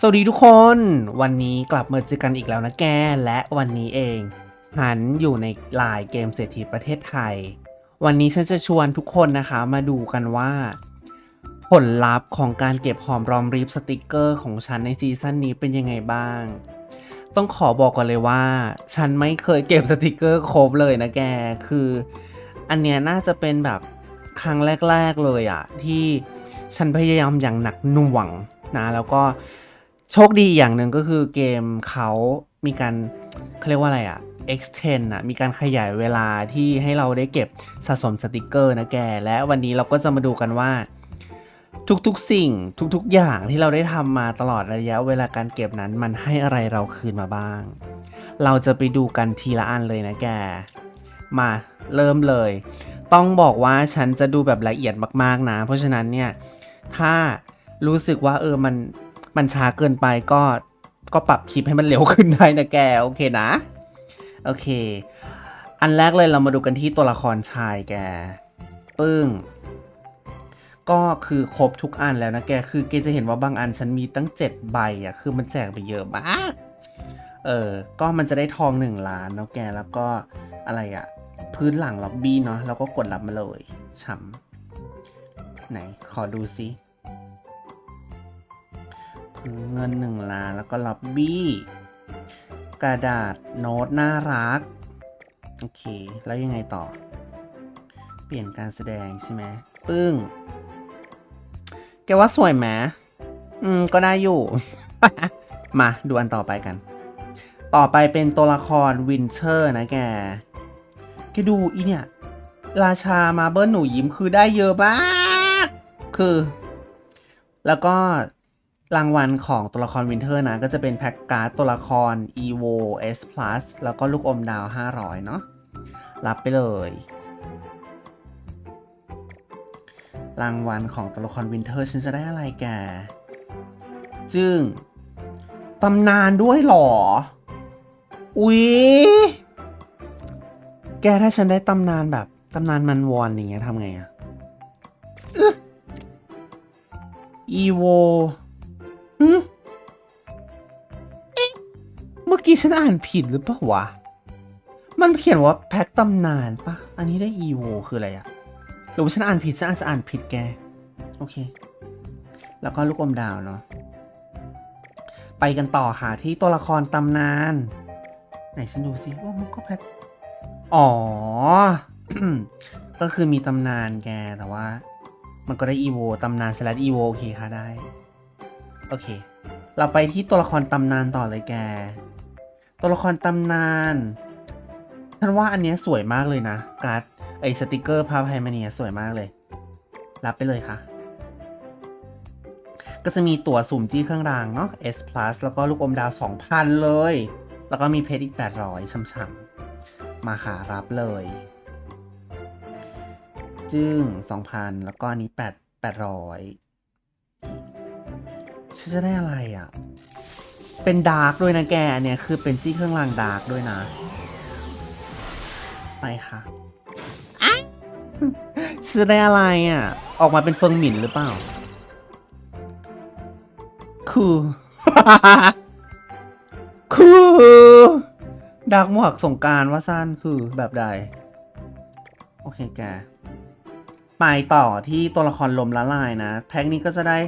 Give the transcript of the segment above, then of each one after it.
สวัสดีทุกคน วันนี้กลับมาเจอกันอีกแล้วนะแก และวันนี้เองหันอยู่ในลายเกมเศรษฐีประเทศไทย วันนี้ฉันจะชวนทุกคนนะคะมาดูกันว่า ผลลัพธ์ของการเก็บหอมรอมริบสติกเกอร์ของฉันในซีซั่นนี้เป็นยังไงบ้าง ต้องขอบอกก่อนเลยว่า ฉันไม่เคยเก็บสติกเกอร์ครบเลยนะแก คือ อันเนี้ยน่าจะเป็นแบบครั้งแรก ๆเลยอะที่ฉันพยายามอย่างหนักหน่วงนะแล้วก็ โชคดีอย่างหนึ่งก็คือเกมเขามีการเขาเรียกว่าอะไรอะ extend อะมีการขยายเวลาที่ให้เราได้เก็บสะสมสติกเกอร์นะแก และวันนี้เราก็จะมาดูกันว่า ทุกๆสิ่งทุกๆอย่างที่เราได้ทำมาตลอดระยะเวลาการเก็บนั้นมันให้อะไรเราคืนมาบ้าง เราจะไปดูกันทีละอันเลยนะแก มาเริ่มเลย ต้องบอกว่าฉันจะดูแบบละเอียดมากๆนะ เพราะฉะนั้นเนี่ย ถ้ารู้สึกว่าเออมัน มันช้าเกินไปก็ก็ปรับคลิปให้มันเร็วขึ้นได้นะแก โอเคนะ โอเค อันแรกเลยเรามาดูกันที่ตัวละครชายแก ปึ้ง ก็คือครบทุกอันแล้วนะแก คือแกจะเห็นว่าบางอันฉันมีตั้ง 7 ใบอะ คือมันแจกไปเยอะมาก เออ ก็มันจะได้ทองหนึ่งล้านเนาะแก แล้วก็อะไรอะ พื้นหลังล็อบบี้เนาะ แล้วก็กดรับมาเลยช้ำไหน ขอดูซิ เงินหนึ่งล้านแล้วก็ล็อบบี้ กระดาษโน้ตน่ารัก โอเค แล้วยังไงต่อ เปลี่ยนการแสดงใช่ไหมปึ้ง แกว่าสวยไหมอืม ก็ได้อยู่ มาดูอันต่อไปกัน ต่อไปเป็นตัวละครวินเทอร์นะแก แกดูอีเนี่ย ราชามาเบิลหนูยิ้มคือได้เยอะมาก คือ แล้วก็ รางวัลของตัวละครวินเทอร์นะ ก็จะเป็นแพ็กการ์ดตัวละคร EVO S Plus แล้วก็ลูกอมดาว 500 เนาะรับไปเลย รางวัลของตัวละครวินเทอร์ฉันจะได้อะไรแก จึงตำนานด้วยหรอ อุ๊ย แกถ้าฉันได้ตำนานแบบตำนานมันวอนอย่างเงี้ยทำไงอะอีโว ฮึเอ๊ะ เมื่อกี้ฉันอ่านผิดหรือเปล่าวะ มันเขียนว่าแพ็คตำนานปะอันนี้ได้อีโวคืออะไรอะหรือว่าฉันอ่านผิดฉันอาจจะอ่านผิดแก โอเค แล้วก็ลูกอมดาวเนาะ ไปกันต่อค่ะที่ตัวละครตำนาน ไหนฉันดูซิว่ามันก็แพ็คอ๋อ ก็คือมีตำนานแกแต่ว่า มันก็ได้อีโวตำนานสลัดอีโวโอเคค่ะได้ อเค เราไปที่ตัวละครตำนานต่อเลยแก ตัวละครตำนานฉันว่าอันเนี้ยสวยมากเลยนะการ์ดไอสติกเกอร์พาพไพมาเนียสวยมากเลย รับไปเลยค่ะ ก็จะมีตั๋วสุ่มจี้เครื่องรางเนาะ S plus แล้วก็ลูกอมดาว 2,000 เลย แล้วก็มีเพชรอีก 800ช่ำๆมาค่ะรับเลย จึ้ง2,000 แล้วก็อันนี้8 800 ฉันจะได้อะไรอะ เป็นดาร์กด้วยนะแกอันเนี่ยคือเป็นจี้เครื่องรางดาร์กด้วยนะ ไปค่ะอะฉันจะได้อะไรอะ ออกมาเป็นเฟิงหมินหรือเปล่าคือคือดักหมวกสงกรารว่าสั้นคือแบบใด โอเคแก ไปต่อที่ตัวละครลมละลายนะ แพ็กนี้ก็จะได้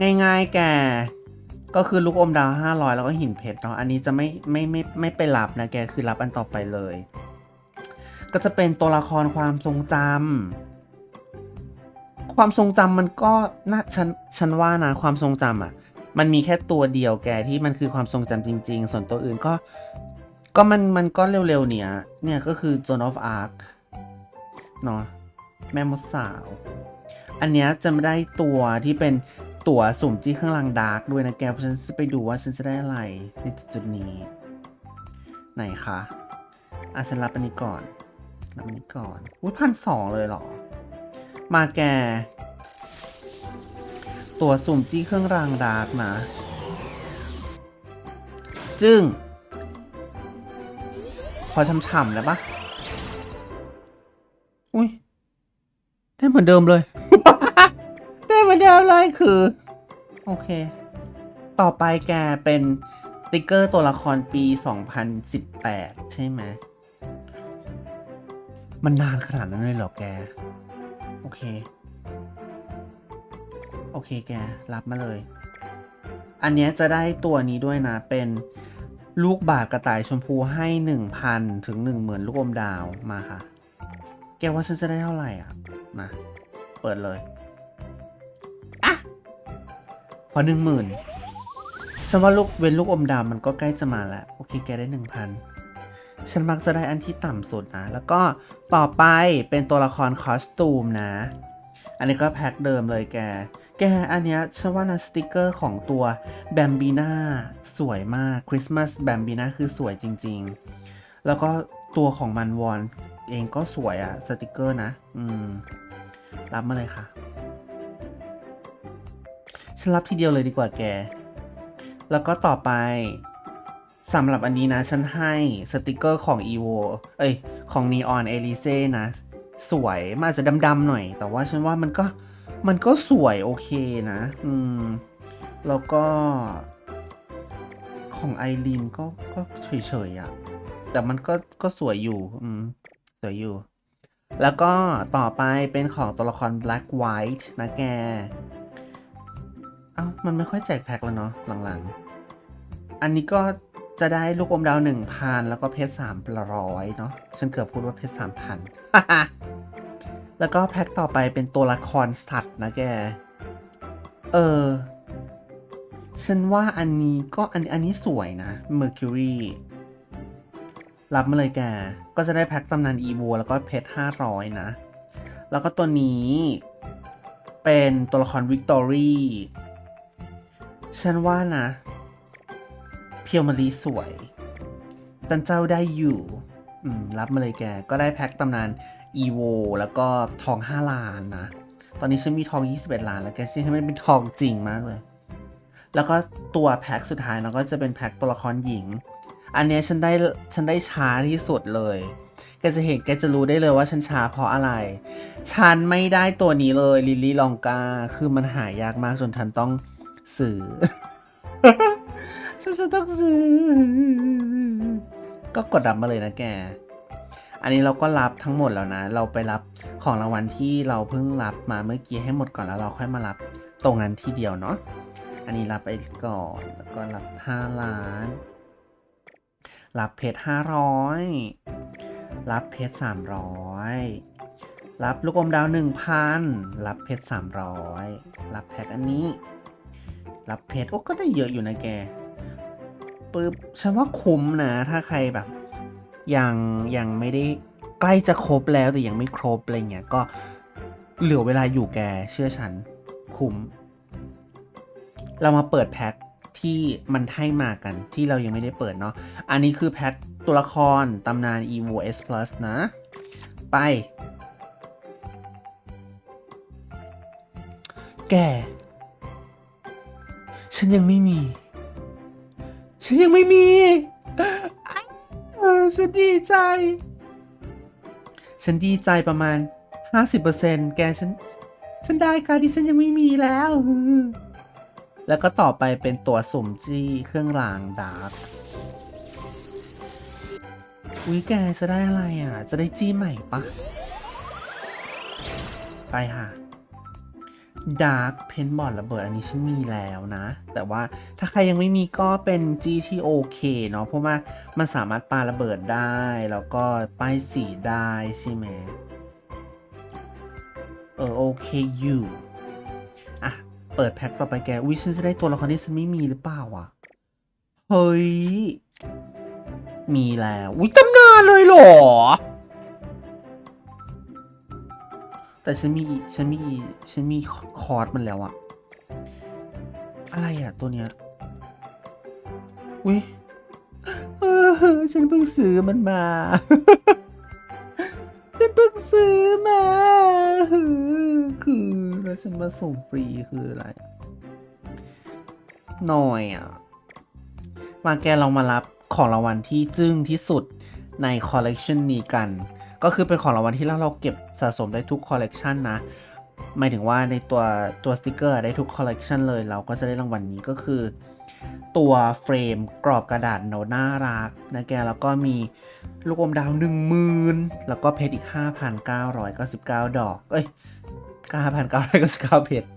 ง่ายๆแก ก็คือลูกอมดาว 500 แล้วก็หินเพชรเนาะ อันนี้จะไม่ไม่ไม่ไม่ไปรับนะแก คือรับอันต่อไปเลย ก็จะเป็นตัวละครความทรงจำ ความทรงจำมันก็น่าฉันฉันว่านะความทรงจำอะ มันมีแค่ตัวเดียวแกที่มันคือความทรงจำจริง ๆ ส่วนตัวอื่นก็ ก็มันมันก็เร็วๆเนี่ย เนี่ยก็คือ Joan of Arc เนาะแม่มดสาว อันเนี้ยจะไม่ได้ตัวที่เป็น ตั๋วสุ่มจี้ข้างล่างดาร์กด้วยนะแก เพราะฉันจะไปดูว่าฉันจะได้อะไรในจุดๆนี้ ไหนคะอะฉันรับอันนี้ก่อน รับอันนี้ก่อน อุ้ยพันสองเลยเหรอ มาแก ตัวสุ่มจี้เครื่องรางดาร์กนะ จึงพอช่ำๆแล้วปะอุ้ยได้เหมือนเดิมเลย ได้เหมือนเดิมเลยคือ โอเค ต่อไปแกเป็นสติกเกอร์ตัวละครปี 2018 ใช่ไหมมันนานขนาดนั้นเลยเหรอแก โอเค โอเคแก รับมาเลย อันเนี้ยจะได้ตัวนี้ด้วยนะ เป็นลูกบาทกระต่ายชมพูให้ 1,000 ถึง 10,000 ลูกอมดาวมาค่ะ แกว่าฉันจะได้เท่าไหร่อะ มา เปิดเลย พอหนึ่งหมื่นฉันว่าลูกเว้นลูกอมดำมันก็ใกล้จะมาแล้ว โอเคแกได้หนึ่งพันฉันมักจะได้อันที่ต่ำสุดนะ แล้วก็ต่อไปเป็นตัวละครคอสตูมนะ อันนี้ก็แพ็คเดิมเลยแก แกอันเนี้ยฉันว่านะสติกเกอร์ของตัวแบมบีน่าสวยมากคริสต์มาสแบมบีน่าคือสวยจริง ๆ แล้วก็ตัวของมันวอนเองก็สวยอะสติกเกอร์นะ อืม รับมาเลยค่ะ ฉันรับทีเดียวเลยดีกว่าแก แล้วก็ต่อไปสำหรับอันนี้นะ ฉันให้สติกเกอร์ของ EVO เอ้ย ของ Neon e l y s e นะ สวยมันอาจจะดำๆหน่อย แต่ว่าฉันว่ามันก็ มันก็สวยโอเคนะ อืม แล้วก็ ของไอรีนก็ก็เฉยๆอะ่ะ แต่มันก็ก็สวยอยู่ อืม สวยอยู่ แล้วก็ต่อไปเป็นของตัวละคร Black White นะแก อ้ามันไม่ค่อยแจกแพ็คแล้วเนาะหลังๆ อันนี้ก็จะได้ลูกอมดาวหนึ่งพันแล้วก็เพชรสามร้อยเนาะฉันเกือบพูดว่าเพชรสามพันแล้วก็แพ็คต่อไปเป็นตัวละครสัตว์นะแก เออ ฉันว่าอันนี้ก็อันอันนี้สวยนะ Mercury รับมาเลยแก ก็จะได้แพ็คตำนานอีโวแล้วก็เพชรห้าร้อยนะ แล้วก็ตัวนี้เป็นตัวละครวิกตอรี่ ฉันว่านะ เพียวมารีสวย จันเจ้าได้อยู่รับมาเลยแก ก็ได้แพ็คตำนานอีโวแล้วก็ทอง 5 ล้านนะ ตอนนี้ฉันมีทอง 21 ล้านแล้วแกซึ่งให้มันเป็นทองจริงมากเลย แล้วก็ตัวแพ็คสุดท้ายเนาะก็จะเป็นแพ็คตัวละครหญิง อันเนี้ยฉันได้ฉันได้ช้าที่สุดเลยแกจะเห็นแกจะรู้ได้เลยว่าฉันช้าเพราะอะไร ฉันไม่ได้ตัวนี้เลยลิลลี่ลองกา คือมันหายากมากจนฉันต้อง ซื้อฉันจะต้องซื้อ ก็กดรับมาเลยนะแก อันนี้เราก็รับทั้งหมดแล้วนะ เราไปรับของรางวัลที่เราเพิ่งรับมาเมื่อกี้ให้หมดก่อนแล้วเราค่อยมารับตรงนั้นทีเดียวเนาะ อันนี้รับไปก่อน แล้วก็รับห้าล้าน รับเพชรห้าร้อยรับเพชรสามร้อยรับลูกอมดาวหนึ่งพันรับเพชรสามร้อยรับแพ็คอันนี้ รับเพชรโอ้ก็ได้เยอะอยู่นะแกปึ๊บฉันว่าคุ้มนะ ถ้าใครแบบ ยังยังไม่ได้ใกล้จะครบแล้วแต่ยังไม่ครบอะไรเงี้ยก็เหลือเวลาอยู่แกเชื่อฉัน คุ้ม เรามาเปิดแพ็คที่มันให้มากันที่เรายังไม่ได้เปิดเนาะอันนี้คือแพ็คตัวละครตำนาน EVO S Plus นะ ไป แก ฉันยังไม่มี ฉันยังไม่มีฉันดีใจ ฉันดีใจประมาณ 50%แกฉัน ฉันได้การที่ฉันยังไม่มีแล้ว แล้วก็ต่อไปเป็นตัวสุ่มจี้เครื่องรางดาร์กอุ้ยแกจะได้อะไรอะ จะได้จี้ใหม่ปะ ไปค่ะ ดาร์กเพนบอลระเบิดอันนี้ฉันมีแล้วนะ แต่ว่าถ้าใครยังไม่มีก็เป็นจี้ที่โอเคเนาะเพราะว่ามันสามารถปาระเบิดได้ แล้วก็ป้ายสีได้ใช่ไหมเออโอเคอยู่อะ เปิดแพ็คต่อไปแกอุ้ยฉันจะได้ตัวละครที่ฉันไม่มีหรือเปล่าอะเฮ้ย มีแล้วอุ้ยตำนานเลยเหรอ แต่ฉันมีฉันมีฉันมีคอร์สมันแล้วอะอะไรอะตัวเนี้ยอุ้ยฉันเพิ่งซื้อมันมา ฉันเพิ่งซื้อมา คือแล้วฉันมาส่งฟรีคืออะไร หน่อยอะมาแกลองมารับของรางวัลที่จึ้งที่สุดในคอลเลกชันนี้กัน ก็คือเป็นของรางวัลที่เราเราเก็บสะสมได้ทุกคอลเลกชันนะหมายถึงว่าในตัวตัวสติกเกอร์ได้ทุกคอลเลกชันเลยเราก็จะได้รางวัลนี้ก็คือ ตัวเฟรมกรอบกระดาษโนน่ารักนะแกแล้วก็มีลูกอมดาวหนึ่งหมื่นแล้วก็เพชรอีก 5,999 ดอก เอ้ย 5,999 เพชร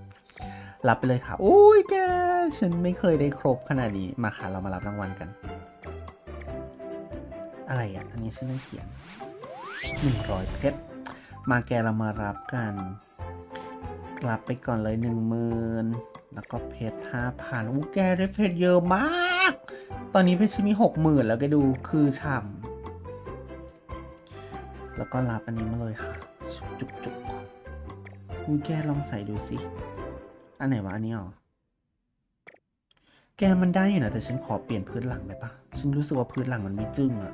รับไปเลยค่ะโอ้ยแก ฉันไม่เคยได้ครบขนาดนี้ มาค่ะ เรามารับรางวัลกัน อะไรอะ อันนี้ฉันได้เขียน 100 เพชร มาแกเรามารับกัน รับไปก่อนเลยหนึ่งหมื่นแล้วก็เพชรห้าพันอู้แกได้เพชรเยอะมาก ตอนนี้เพชรมีหกหมื่นแล้วแกดูคือฉ่ำแล้วก็รับอันนี้มาเลยค่ะ จุกจุกอู้แกลองใส่ดูสิ อันไหนวะอันนี้หรอแกมันได้อยู่นะแต่ฉันขอเปลี่ยนพื้นหลังได้ปะฉันรู้สึกว่าพื้นหลังมันไม่จึ้งอะ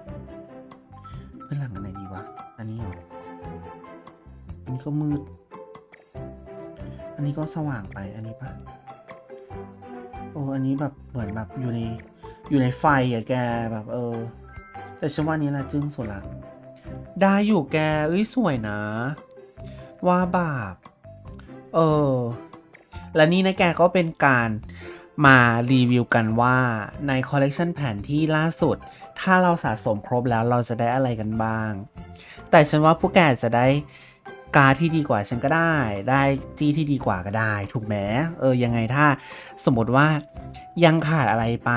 ก็มืด อันนี้ก็สว่างไปอันนี้ปะโอ้อันนี้แบบเหมือนแบบอยู่ในอยู่ในไฟอะแกแบบเออ แต่ฉันว่านี้แหละจึ้งสุดละได้อยู่แกเอ้ยสวยนะ ว่าบาปเออ และนี่นะแกก็เป็นการมารีวิวกันว่าในคอลเลกชันแผนที่ล่าสุด ถ้าเราสะสมครบแล้วเราจะได้อะไรกันบ้าง แต่ฉันว่าพวกแกจจะได้ การที่ดีกว่าฉันก็ได้ ได้จี้ที่ดีกว่าก็ได้ ถูกไหมเออยังไงถ้าสมมติว่ายังขาดอะไรไป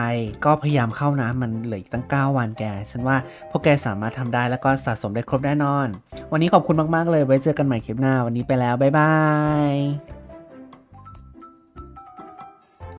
ก็พยายามเข้านะมันเหลืออีกตั้ง 9 วันแก ฉันว่าพวกแกสามารถทำได้แล้วก็สะสมได้ครบแน่นอน วันนี้ขอบคุณมาก ๆ เลยไว้เจอกันใหม่คลิปหน้าวันนี้ไปแล้ว บ๊ายบาย